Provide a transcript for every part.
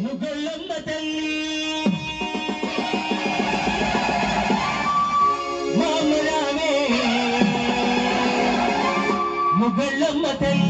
Mugalam Matai Mamrame Mugalam Matai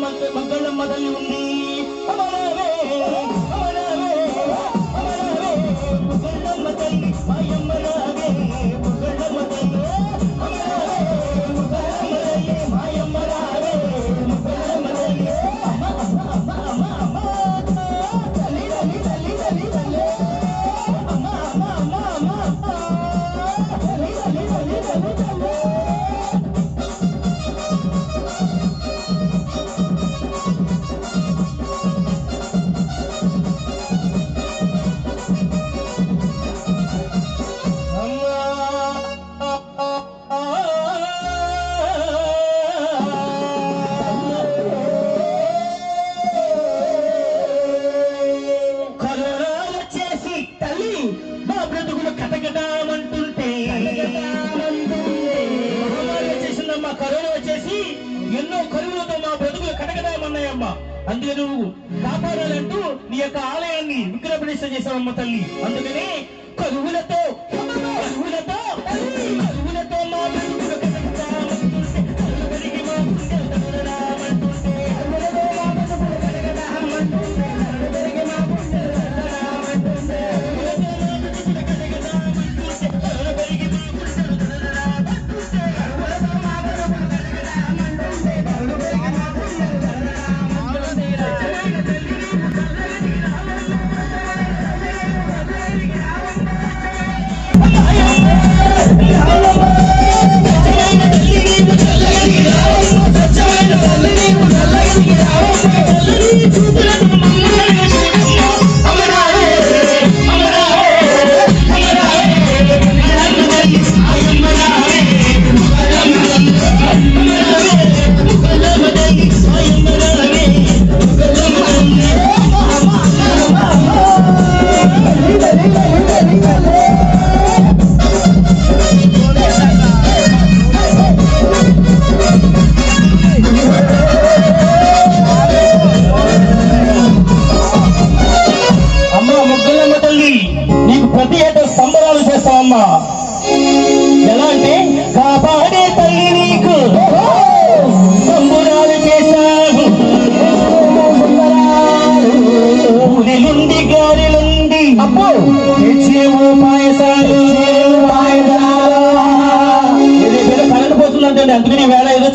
மகள் மகளும் மதல் உன்னி அமரவே మధ్య నువ్వు కాపాడాలంటూ నీ యొక్క ఆలయాన్ని విగ్రహ ప్రతిష్ట చేసావమ్మ తల్లి. అందుకనే కరువులతో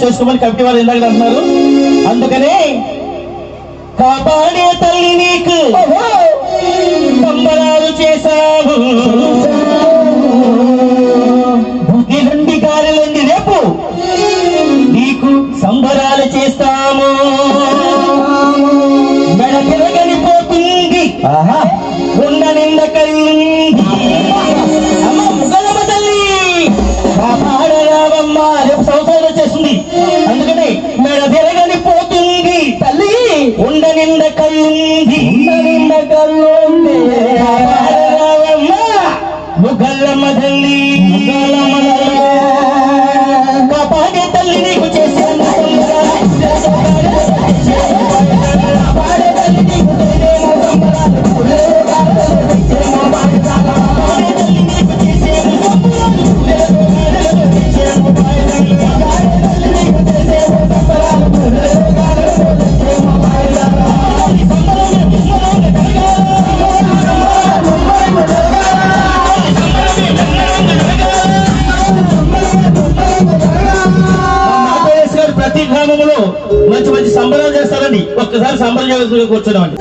చేసుకోమని కమిటీ వాళ్ళు ఇందాక అంటున్నారు. అందుకనే కాపాడే తల్లి నీకు కంబరాలు చేశావు. బుద్ధి నుండి గాలిలోండి రేపు నీకు సంబరాలు చేస్తాము. మెడ తిరగని పోతుంది. ఆహా! ಭೂಗಲ್ಲಮದಲ್ಲಿ మంచి మంచి సంబరాలు చేస్తారని ఒక్కసారి సంబరాలు కూర్చున్నామండి.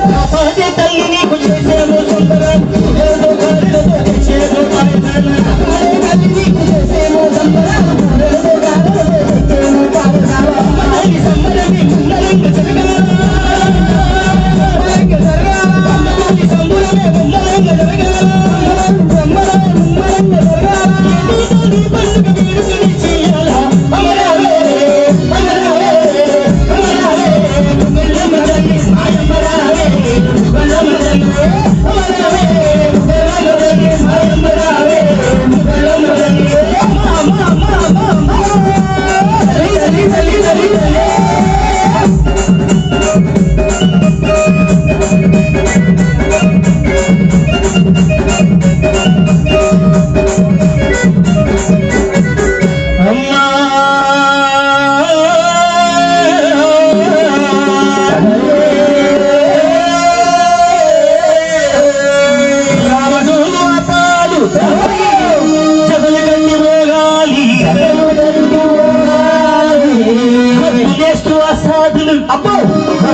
তো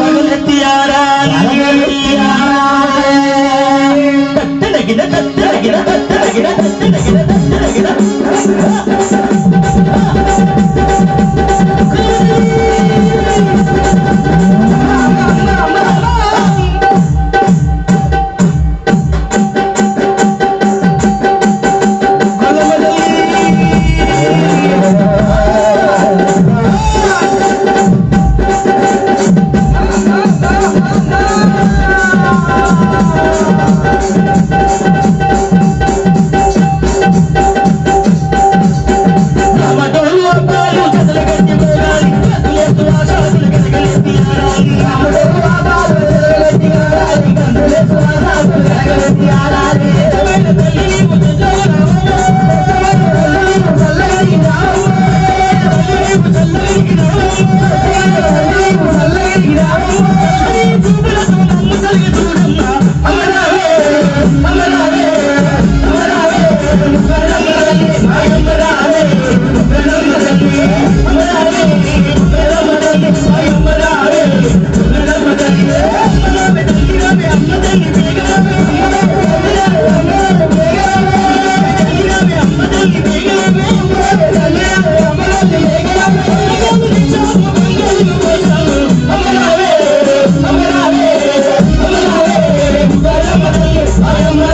I am